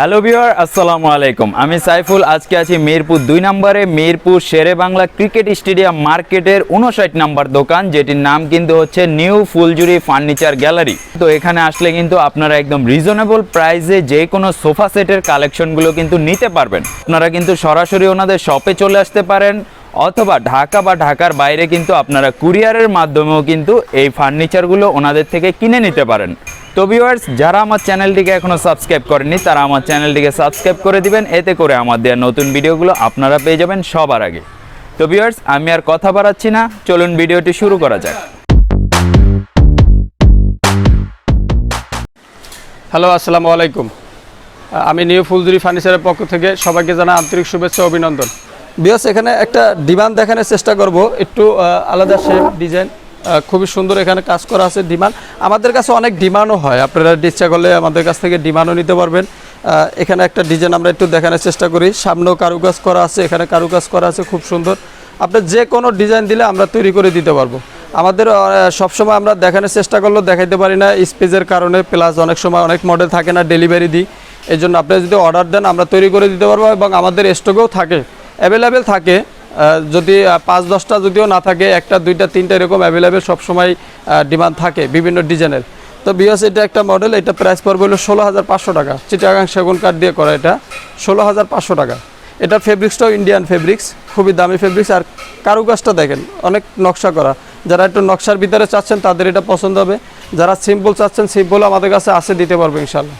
Hello viewer আসসালামু আলাইকুম। আমি সাইফুল, আজকে আছি মিরপুর দুই নম্বরে, মিরপুর শেরে বাংলা ক্রিকেট স্টেডিয়াম মার্কেটের উনষাট নাম্বার দোকান, যেটির নাম কিন্তু হচ্ছে নিউ ফুলজুরি ফার্নিচার গ্যালারি। তো এখানে আসলে কিন্তু আপনারা একদম রিজনেবল প্রাইসে যে কোনো সোফা সেটের কালেকশনগুলো কিন্তু নিতে পারবেন। আপনারা কিন্তু সরাসরি ওনাদের শপে চলে আসতে পারেন। অথবা ঢাকা বা ঢাকার বাইরে কিন্তু আপনারা কুরিয়ারের মাধ্যমেও কিন্তু এই ফার্নিচারগুলো ওনাদের থেকে কিনে নিতে পারেন। তো ভিউয়ার্স যারা আমার চ্যানেলটিকে এখনও সাবস্ক্রাইব করেননি, তারা আমার চ্যানেলটিকে সাবস্ক্রাইব করে দিবেন। এতে করে আমার দেওয়া নতুন ভিডিওগুলো আপনারা পেয়ে যাবেন সবার আগে। তো ভিউয়ার্স আমি আর কথা বাড়াচ্ছি না। চলুন ভিডিওটি শুরু করা যাক। হ্যালো, আসসালামু আলাইকুম। আমি নিউ ফুলজুরি ফার্নিচারের পক্ষ থেকে সবাইকে জানা আন্তরিক শুভেচ্ছা অভিনন্দন। বিয়স এখানে একটা ডিমান্ড দেখানোর চেষ্টা করব। একটু আলাদা শেপ ডিজাইন খুবই সুন্দর এখানে কাজ করা আছে ডিমান্ড। আমাদের কাছে অনেক ডিমান্ডও হয়। আপনারা ইচ্ছা করলে আমাদের কাছ থেকে ডিমান্ডও নিতে পারবেন। এখানে একটা ডিজাইন আমরা একটু দেখানোর চেষ্টা করি। সামনেও কারুকাজ করা আছে। এখানে কারুকাজ করা আছে, খুব সুন্দর। আপনার যে কোনো ডিজাইন দিলে আমরা তৈরি করে দিতে পারব। আমাদের সবসময় আমরা দেখানোর চেষ্টা করলেও দেখাইতে পারি না। স্পেসের কারণে প্লাস অনেক সময় অনেক মডেল থাকে না ডেলিভারি দিই। এই জন্য আপনি যদি অর্ডার দেন, আমরা তৈরি করে দিতে পারব এবং আমাদের স্টকেও থাকে। অ্যাভেলেবেল থাকে। যদি পাঁচ দশটা যদিও না থাকে, একটা, দুইটা, তিনটা এরকম অ্যাভেলেবেল সবসময় ডিমান্ড থাকে বিভিন্ন ডিজাইনের। তো বিএস এটা একটা মডেল এটা প্রাইস পড়বে হলো ষোলো হাজার পাঁচশো টাকা। চিটাগাং সেগুন কাঠ দিয়ে করা এটা, ষোলো হাজার পাঁচশো টাকা। এটা ফেব্রিক্সটাও ইন্ডিয়ান ফেব্রিক্স খুবই দামি ফেব্রিক্স আর কারুকাজটা দেখেন, অনেক নকশা করা। যারা একটু নকশার ভিতরে চাচ্ছেন, তাদের এটা পছন্দ হবে। যারা সিম্পল চাচ্ছেন সিম্পল আমাদের কাছে আছে, দিতে পারব ইনশাল্লাহ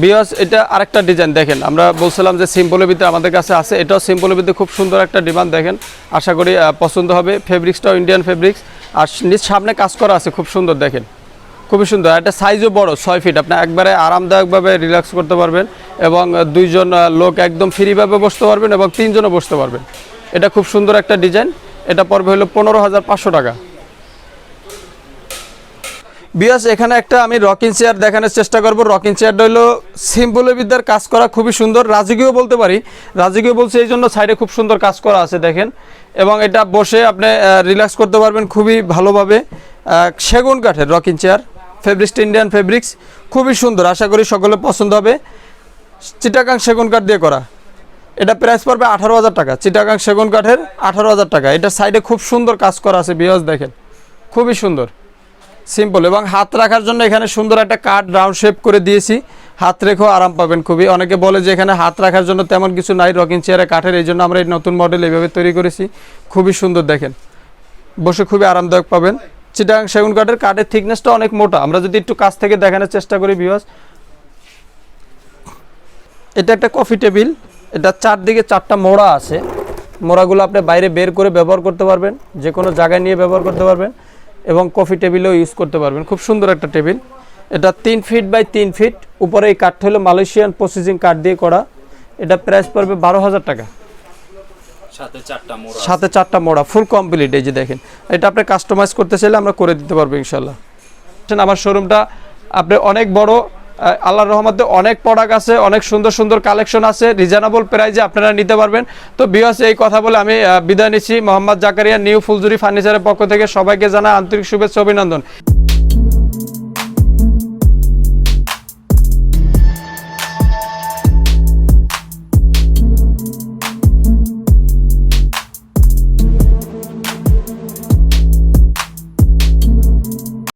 বিয়াস এটা আরেকটা ডিজাইন দেখেন, আমরা বলছিলাম যে সিম্পলের ভিতরে আমাদের কাছে আছে, এটাও সিম্পলের ভিতরে খুব সুন্দর একটা ডিমান্ড দেখেন। আশা করি পছন্দ হবে। ফেব্রিক্সটাও ইন্ডিয়ান ফেব্রিক্স আর নিজ সামনে কাজ করা আছে, খুব সুন্দর, দেখেন। খুবই সুন্দর। এটা সাইজও বড়, ছয় ফিট আপনি একবারে আরামদায়কভাবে রিল্যাক্স করতে পারবেন এবং দুইজন লোক একদম ফ্রিভাবে বসতে পারবেন এবং তিনজনও বসতে পারবেন। এটা খুব সুন্দর একটা ডিজাইন এটা পড়বে হলো পনেরো হাজার পাঁচশো টাকা। বিয়াস এখানে একটা আমি রকিং চেয়ার দেখানোর চেষ্টা করব। রকিং চেয়ারটা হলো বিদ্যার কাজ করা খুবই সুন্দর। রাজকীয় বলতে পারি। রাজকীয় বলছে এই জন্য সাইডে খুব সুন্দর কাজ করা আছে, দেখেন। এবং এটা বসে আপনি রিল্যাক্স করতে পারবেন খুবই ভালোভাবে। সেগুন কাঠের রকিং চেয়ার ফেব্রিক্সটা ইন্ডিয়ান ফেব্রিক্স খুবই সুন্দর। আশা করি সকলে পছন্দ হবে। চিটাকাং সেগুন কাঠ দিয়ে করা। এটা প্রাইস পড়বে আঠারো হাজার টাকা। চিটাকাং সেগুন কাঠের আঠারো হাজার টাকা। এটা সাইডে খুব সুন্দর কাজ করা আছে বিয়াস দেখেন। খুবই সুন্দর। সিম্পল এবং হাত রাখার জন্য এখানে সুন্দর একটা কাঠ রাউন্ড শেপ করে দিয়েছি। হাত রেখেও আরাম পাবেন খুবই। অনেকে বলে যে এখানে হাত রাখার জন্য তেমন কিছু নাই রকিং চেয়ারে কাঠের, এই জন্য আমরা এই নতুন মডেল এইভাবে তৈরি করেছি। খুবই সুন্দর দেখেন। বসে খুবই আরামদায়ক পাবেন। চিটাং সেগুন কাঠের কাঠের থিকনেসটা অনেক মোটা। আমরা যদি একটু কাছ থেকে দেখানোর চেষ্টা করি বিহস এটা একটা কফি টেবিল এটা চারদিকে চারটা মোড়া আছে। মোড়াগুলো আপনি বাইরে বের করে ব্যবহার করতে পারবেন। যে কোনো জায়গায় নিয়ে ব্যবহার করতে পারবেন। এবং কফি টেবিলেও ইউজ করতে পারবেন। খুব সুন্দর একটা টেবিল। এটা তিন ফিট বাই তিন ফিট উপরে এই কাঠটা হলো মালয়েশিয়ান প্রসেসিং কাঠ দিয়ে করা। এটা প্রাইস পড়বে বারো হাজার টাকা। সাথে চারটা মোড়া সাথে চারটা মোড়া ফুল কমপ্লিট এই যে দেখেন এটা আপনি কাস্টমাইজ করতে চাইলে আমরা করে দিতে পারব ইনশাল্লাহ আমার শোরুমটা আপনি অনেক বড় আল্লাহর রহমতে অনেক প্রোডাক্ট আছে, অনেক সুন্দর সুন্দর কালেকশন আছে রিজনেবল প্রাইজে আপনারা নিতে পারবেন। তো বিয়াস এই কথা বলে আমি বিদায় নিচ্ছি। মোহাম্মদ জাকারিয়া নিউ ফুলজুরি ফার্নিচারের পক্ষ থেকে সবাইকে জানা আন্তরিক শুভেচ্ছা, অভিনন্দন।